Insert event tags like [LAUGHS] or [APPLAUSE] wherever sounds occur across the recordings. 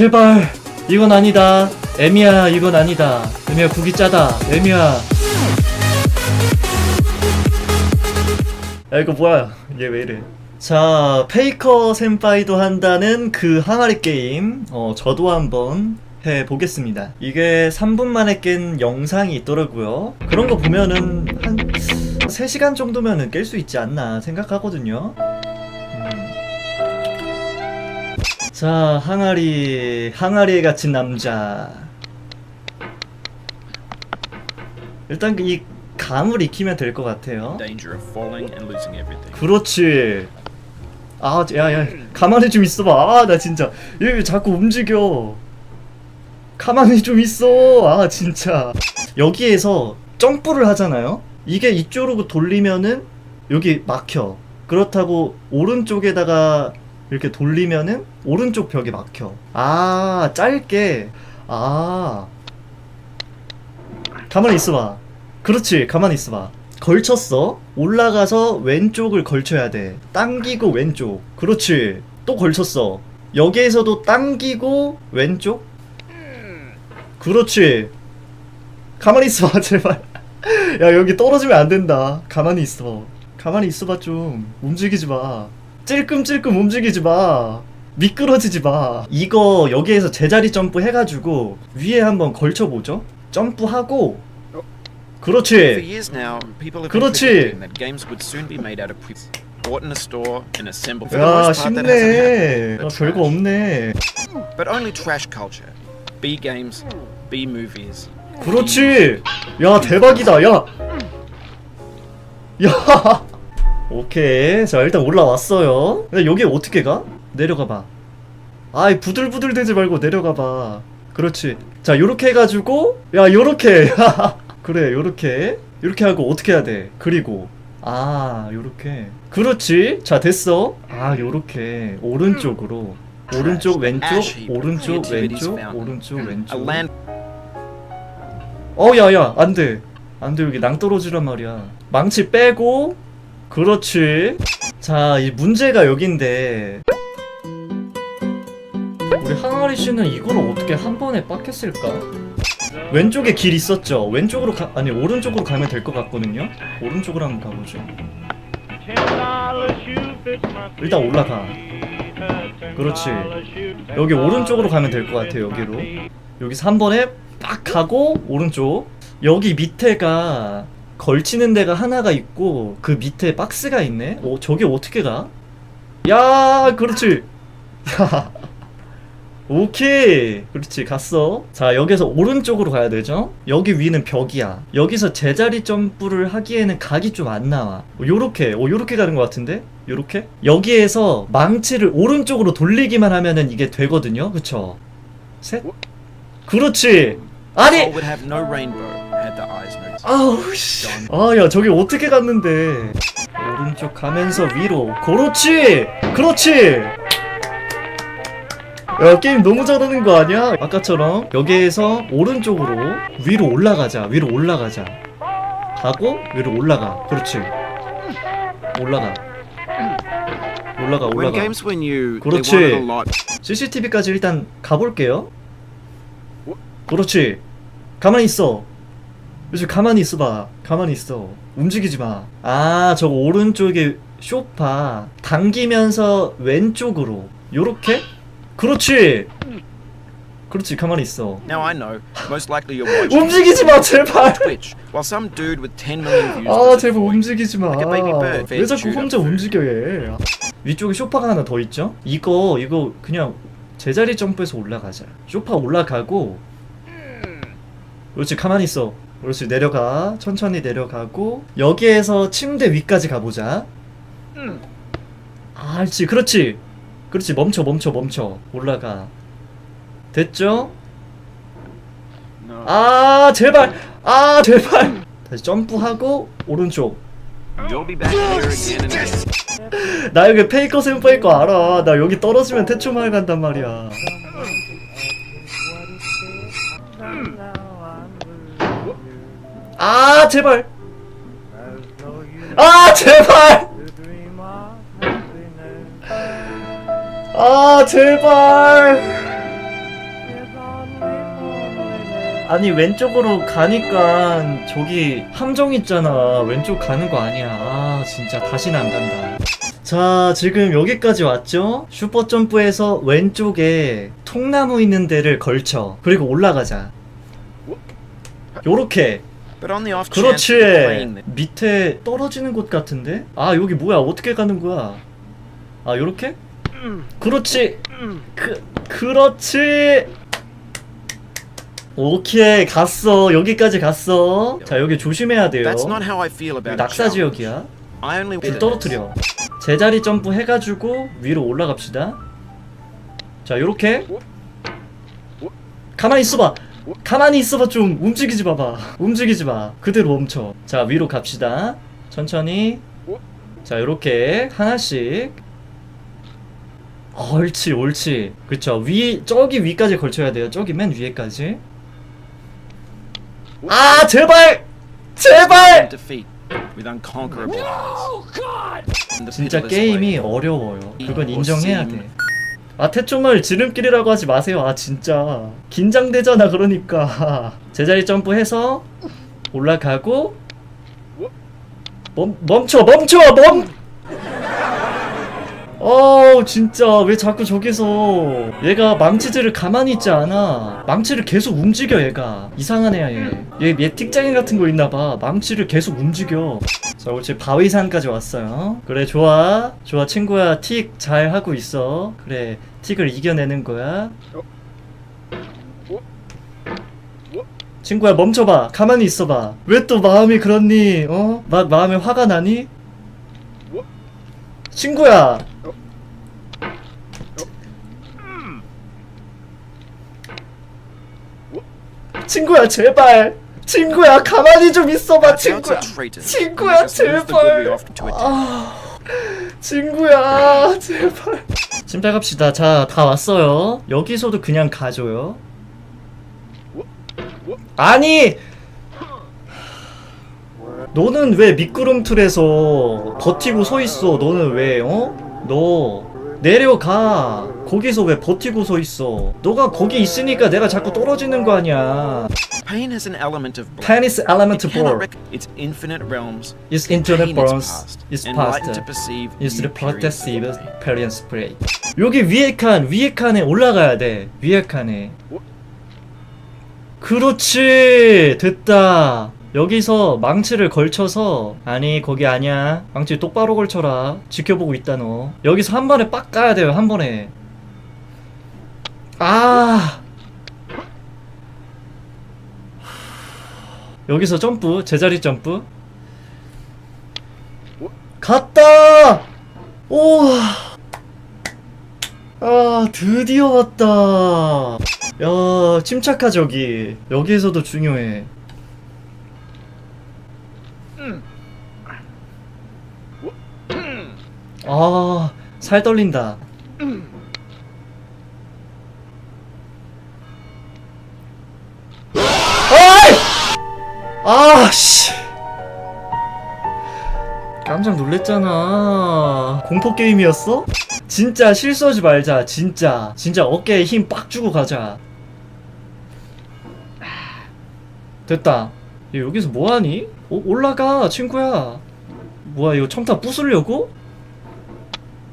제발 이건 아니다. 에미야 이건 아니다. 에미야 국이 짜다. 에미야. 야 이거 뭐야? 얘 왜 이래? 자 페이커 센파이도 한다는 그 항아리 게임. 어 저도 한번 해보겠습니다. 이게 3분 만에 깬 영상이 있더라고요. 그런 거 보면은 한 3시간 정도면은 깰 수 있지 않나 생각하거든요 자 항아리 항아리에 갇힌 남자 일단 이 감을 익히면 될 것 같아요 danger of falling and losing everything. 그렇지. 아, 야, 야, 가만히 좀 있어봐. 아, 나 진짜 얘왜 자꾸 움직여. 가만히 좀 있어. 아, 진짜. 여기에서 점프를 하잖아요. 이게 이쪽으로 돌리면은 여기 막혀. 그렇다고 오른쪽에다가 이렇게 돌리면은 오른쪽 벽에 막혀. 아, 짧게. 아. 가만히 있어봐. 그렇지, 가만히 있어봐. 걸쳤어. 올라가서 왼쪽을 걸쳐야 돼. 당기고 왼쪽. 그렇지. 또 걸쳤어. 여기에서도 당기고 왼쪽. 그렇지. 가만히 있어봐, [LAUGHS] 제발. 야, 여기 떨어지면 안 된다. 가만히 있어. 가만히 있어봐, 좀. 움직이지 마. 찔끔찔끔 움직이지 마. 미끄러지지 마. 이거 여기에서 제자리 점프 해가지고 위에 한번 걸쳐보죠. 점프하고. 그렇지. 그렇지. 야 쉽네. 아, 별거. 없네. 그렇지. 야 대박이다. 야. 야. 오케이. 자 일단 올라왔어요. 근데 여기 어떻게 가? 내려가 봐. 아이 부들부들 대지 말고 내려가 봐. 그렇지. 자 요렇게 해가지고 야 요렇게. [LAUGHS] 그래 요렇게 요렇게 하고 어떻게 해야 돼? 그리고 아 요렇게. 그렇지. 자 됐어. 아 요렇게 오른쪽으로. 오른쪽 왼쪽 오른쪽 왼쪽 오른쪽 A 왼쪽 land 어, 야, 야, 안 돼. 안 돼, 여기 낭떠러지란 말이야. 망치 빼고, 그렇지. 자, 이 문제가 여긴데. 우리 항아리 씨는 이걸 어떻게 한 번에 빡했을까? 왼쪽에 길 있었죠? 왼쪽으로 가, 아니, 오른쪽으로 가면 될 것 같거든요? 오른쪽으로 한번 가보죠. 일단 올라가. 그렇지. 여기 오른쪽으로 가면 될 것 같아, 여기로. 여기서 한 번에 빡 가고 오른쪽 여기 밑에가 걸치는 데가 하나가 있고 그 밑에 박스가 있네? 어 저게 어떻게 가? 야 그렇지. 야 [LAUGHS] 오케이. 그렇지 갔어. 자 여기서 오른쪽으로 가야 되죠? 여기 위는 벽이야. 여기서 제자리 점프를 하기에는 각이 좀 안 나와. 어, 요렇게. 어 요렇게 가는 것 같은데? 요렇게? 여기에서 망치를 오른쪽으로 돌리기만 하면은 이게 되거든요? 그쵸? 셋? 그렇지. 아니 아우 씨. 아, 야, 저기 어떻게 갔는데? 오른쪽 가면서 위로. 그렇지! 그렇지! 야, 게임 너무 잘하는 거 아니야? 아까처럼 여기에서 오른쪽으로 위로 올라가자. 위로 올라가자. 가고 위로 올라가. 그렇지. 올라가. 올라가, When 올라가. games they 그렇지. lot. CCTV까지 일단 가볼게요. 그렇지. 가만히 있어. 그렇지. 가만히 있어봐. 가만히 있어. 움직이지 마. 아, 저거 오른쪽에 쇼파 당기면서 왼쪽으로. 요렇게? 그렇지. 그렇지. 가만히 있어. Now I know, most likely you're watching [LAUGHS] 움직이지 마, 제발. Twitch, while some dude with 10 million views 아, does it 제발 for you. 움직이지 마. Like a baby bird. 왜 자꾸 혼자 움직여 얘? 위쪽에 쇼파가 하나 더 있죠? 이거 이거 그냥 제자리 점프해서 올라가자. 쇼파 올라가고. 그렇지 가만히 있어. 그렇지 내려가. 천천히 내려가고 여기에서 침대 위까지 가보자. 아, 그렇지, 그렇지, 그렇지. 멈춰, 멈춰, 멈춰. 올라가. 됐죠? 아, 제발. 아, 제발. 다시 점프하고 오른쪽. [LAUGHS] 나 여기 페이커 거 알아. 나 여기 떨어지면 태초마을 간단 말이야. 아 제발. 아 제발. 아 제발. 아니 왼쪽으로 가니까 저기 함정 있잖아 왼쪽 가는 거 아니야 아 진짜 다시는 안 간다 자 지금 여기까지 왔죠 슈퍼 점프에서 왼쪽에 통나무 있는 데를 걸쳐 그리고 올라가자 요렇게. 그렇지. 밑에 떨어지는 곳 같은데? 아 여기 뭐야? 어떻게 가는 거야? 아 요렇게? 그렇지. 그 그렇지. 오케이 갔어. 여기까지 갔어. 자 여기 조심해야 돼요. 낙사. 지역이야. 불 떨어뜨려. 제자리 점프 해가지고 위로 올라갑시다. 자 요렇게. 가만히 있어봐 가만히 있어봐 좀. 움직이지 마봐. 움직이지 마. 그대로 멈춰. 자 위로 갑시다. 천천히. 자 요렇게 하나씩. 옳지 옳지. 그쵸. 위 저기 위까지 걸쳐야 돼요. 저기 맨 위에까지. 아 제발! 제발! 진짜 게임이. 어려워요. 그건 뭐 인정해야. 돼. 아 태총을 지름길이라고 하지 마세요. 아 진짜 긴장되잖아. 그러니까 [LAUGHS] 제자리 점프해서 올라가고 멈 멈춰 멈춰 멈. 어 진짜. 왜 자꾸 저기서 얘가 망치질을 가만히 있지 않아? 망치를 계속 움직여 얘가. 이상한 애야 얘얘 얘 틱장애 같은 거 있나봐. 망치를 계속 움직여. 자 옳지 바위산까지 왔어요. 그래 좋아. 좋아 친구야. 틱 잘 하고 있어. 그래 틱을 이겨내는 거야. 친구야 멈춰봐. 가만히 있어봐. 왜 또 마음이 그렇니? 어? 마, 마음에 화가 나니? 친구야 친구야 제발. 친구야 가만히 좀 있어봐 친구야. 친구야 제발. 아 친구야 제발. 침대 갑시다. 자 다 왔어요. 여기서도 그냥 가줘요. 아니! 너는 왜 미끄럼틀에서 버티고 서 있어? 너는 왜 어? 너 내려가 거기서 왜 버티고 서 있어 너가 거기 있으니까 내가 자꾸 떨어지는 거 아니야 Pain has an element of blood. Panis element ball rec- its infinite realms. is internet pain is burns past. is is the of pain. period spray 여기 위에 칸 위에 칸에 올라가야 돼 위에 칸에 그렇지 됐다 여기서 망치를 걸쳐서 아니 거기 아니야 망치 똑바로 걸쳐라 지켜보고 있다 너 여기서 한 번에 빡 가야 돼요 한 번에 아 여기서 점프 제자리 점프 갔다 오 아, 드디어 왔다. 야, 침착하 저기. 여기에서도 중요해. 아, 살 떨린다. 아이! 아, 씨. 깜짝 놀랬잖아. 공포 게임이었어? 진짜 실수하지 말자. 진짜. 진짜 어깨에 힘 빡 주고 가자. 됐다. 얘 여기서 뭐하니? 어, 올라가, 친구야. 뭐야, 이거 첨타 부수려고?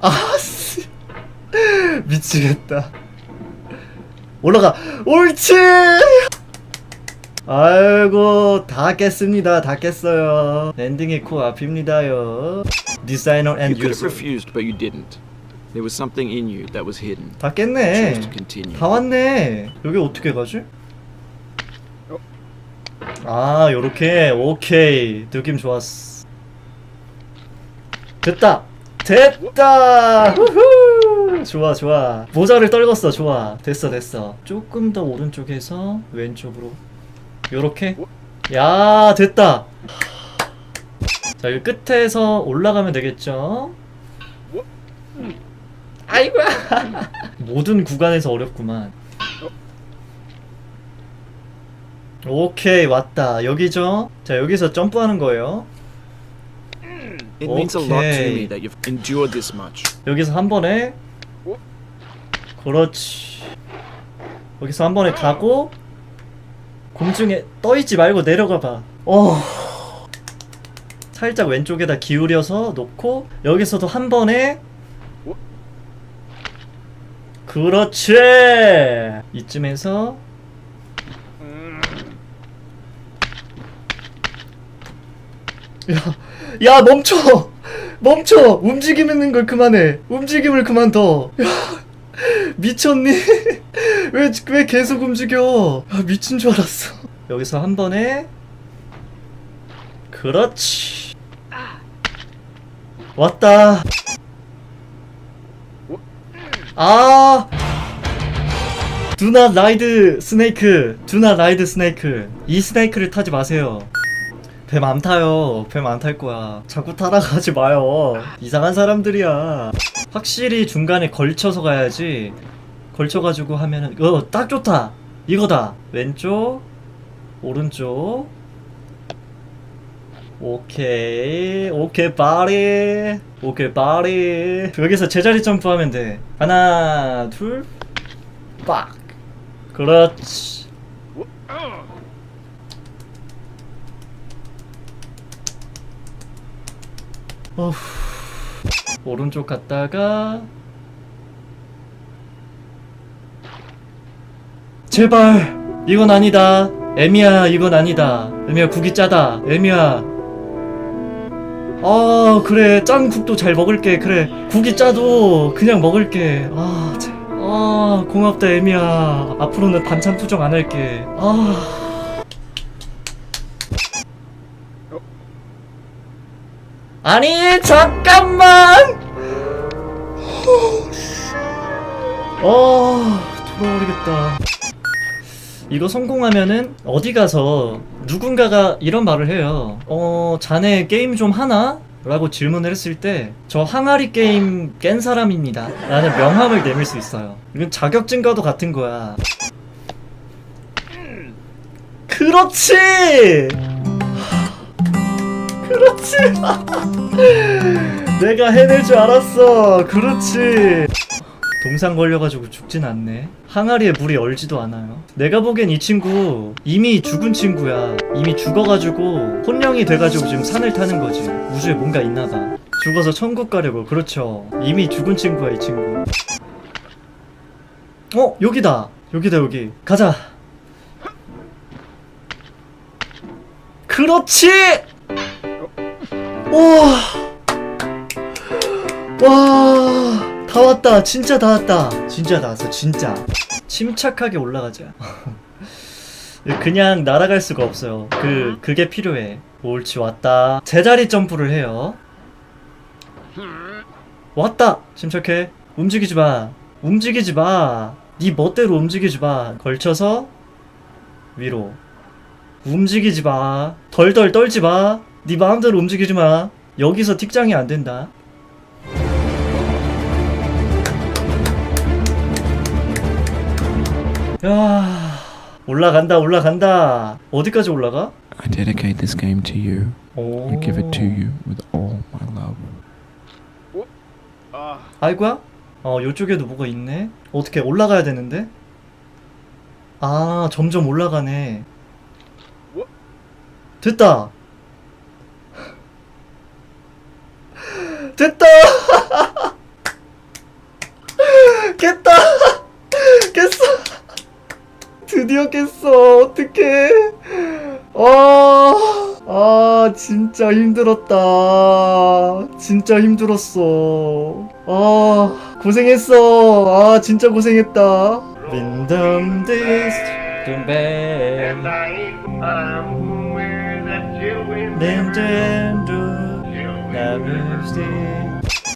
아, 씨. [LAUGHS] 미치겠다. 올라가. 옳지! 아이고 다 깼습니다. 다 깼어요. 엔딩이 코앞입니다요. 디자이너 You 앤 could have 유저 refused, but you didn't. There was something in you that was hidden. 다 깼네. To continue. 다 왔네. 여기 어떻게 가지? 아 요렇게. 오케이. 느낌 좋았어. 됐다. 됐다. 후후. 좋아 좋아. 모자를 떨궜어. 좋아. 됐어 됐어. 조금 더 오른쪽에서 왼쪽으로 요렇게? 야 됐다. 자 여기 끝에서 올라가면 되겠죠? 아이고야. 모든 구간에서 어렵구만. 오케이 왔다. 여기죠? 자 여기서 점프하는 거예요. It means a lot to Okay. me that you've endured this much. 여기서 한 번에 그렇지. 여기서 한 번에 가고 공중에 떠있지 말고 내려가봐. 어. 살짝 왼쪽에다 기울여서 놓고 여기서도 한 번에 그렇지! 이쯤에서 야, 야 멈춰! 멈춰! 움직임 있는 걸 그만해. 움직임을 그만둬. 야 [LAUGHS] 미쳤니? [LAUGHS] 왜, 왜 계속 움직여? 아, 미친 줄 알았어. 여기서 한 번에. 그렇지. 왔다. 아! 두나 라이드 스네이크 두나 라이드 스네이크 이 스네이크를 타지 마세요. 뱀 안 타요. 뱀 안 탈 거야. 자꾸 타라 가지 마요. 이상한 사람들이야 확실히 중간에 걸쳐서 가야지. 걸쳐가지고 하면은 어 딱 좋다. 이거다. 왼쪽 오른쪽. 오케이. 오케이 바리. 오케이 바리. 여기서 제자리 점프하면 돼. 하나 둘빡. 그렇지. 어후 오른쪽 갔다가 제발 이건 아니다. 에미야 이건 아니다. 에미야 국이 짜다. 에미야. 아 그래. 짠 국도 잘 먹을게. 그래. 국이 짜도 그냥 먹을게. 아, 제- 아 고맙다 에미야. 앞으로는 반찬 투정 안 할게. 아 아니 잠깐만 어 돌아버리겠다 이거 성공하면은 어디 가서 누군가가 이런 말을 해요. 어, 자네 게임 좀 하나? 라고 질문을 했을 때, 저 항아리 게임 깬 사람입니다. 라는 명함을 내밀 수 있어요. 이건 자격 증가도 같은 거야. 그렇지! 그렇지! [LAUGHS] 내가 해낼 줄 알았어! 그렇지! 동상 걸려가지고 죽진 않네. 항아리에 물이 얼지도 않아요. 내가 보기엔 이 친구 이미 죽은 친구야. 이미 죽어가지고 혼령이 돼가지고 지금 산을 타는 거지. 우주에 뭔가 있나봐. 죽어서 천국 가려고. 그렇죠. 이미 죽은 친구야 이 친구. 어 여기다. 여기다 여기. 가자. 그렇지. 와. 다 왔다. 진짜 다 왔다. 진짜 다 왔어 진짜. 침착하게 올라가자. [LAUGHS] 그냥 날아갈 수가 없어요. 그 그게 필요해. 옳지 왔다. 제자리 점프를 해요. 왔다. 침착해. 움직이지 마. 움직이지 마 네 멋대로 움직이지 마. 걸쳐서 위로. 움직이지 마. 덜덜 떨지 마 네 마음대로 움직이지 마 여기서 틱장이 안 된다 야 올라간다 올라간다 어디까지 올라가? I dedicate this game to you. 오. I give it to you with all my love. 아이고야? 어 요쪽에도 뭐가 있네 어떻게 올라가야 되는데? 아 점점 올라가네 됐다 됐다. [LAUGHS] 깼다. [LAUGHS] 깼어. 드디어 깼어. 어떡해. 아, 아 진짜 힘들었다. 진짜 힘들었어. 아 고생했어. 아 진짜 고생했다. 린덤 디스 둠뱀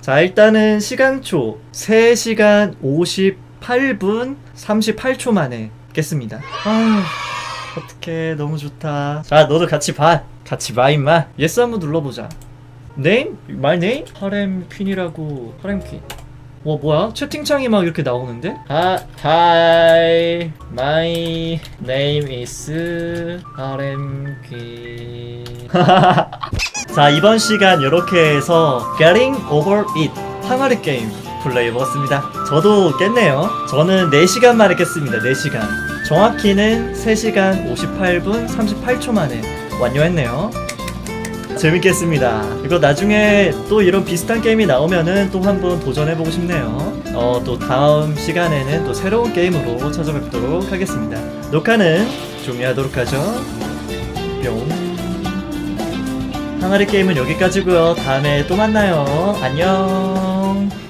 자 일단은 시간초 3시간 58분 38초 만에 깼습니다. 아 어떡해. 너무 좋다. 자 너도 같이 봐. 같이 봐 임마. 예스 한번 눌러보자. 네임? 마이 네임? 하렘 퀸이라고 하렘 퀸 와 뭐야? 채팅창이 막 이렇게 나오는데? 아, hi, my name is 퀸. [LAUGHS] 자 이번 시간 이렇게 해서 Getting Over It 항아리 게임 플레이해봤습니다. 저도 깼네요. 저는 4시간 만에 깼습니다. 4시간. 정확히는 3시간 58분 38초 만에 완료했네요. 재밌겠습니다. 이거 나중에 또 이런 비슷한 게임이 나오면은 또 한번 도전해보고 싶네요. 어, 또 다음 시간에는 또 새로운 게임으로 찾아뵙도록 하겠습니다. 녹화는 종료하도록 하죠. 뿅. 항아리 게임은 여기까지고요. 다음에 또 만나요. 안녕.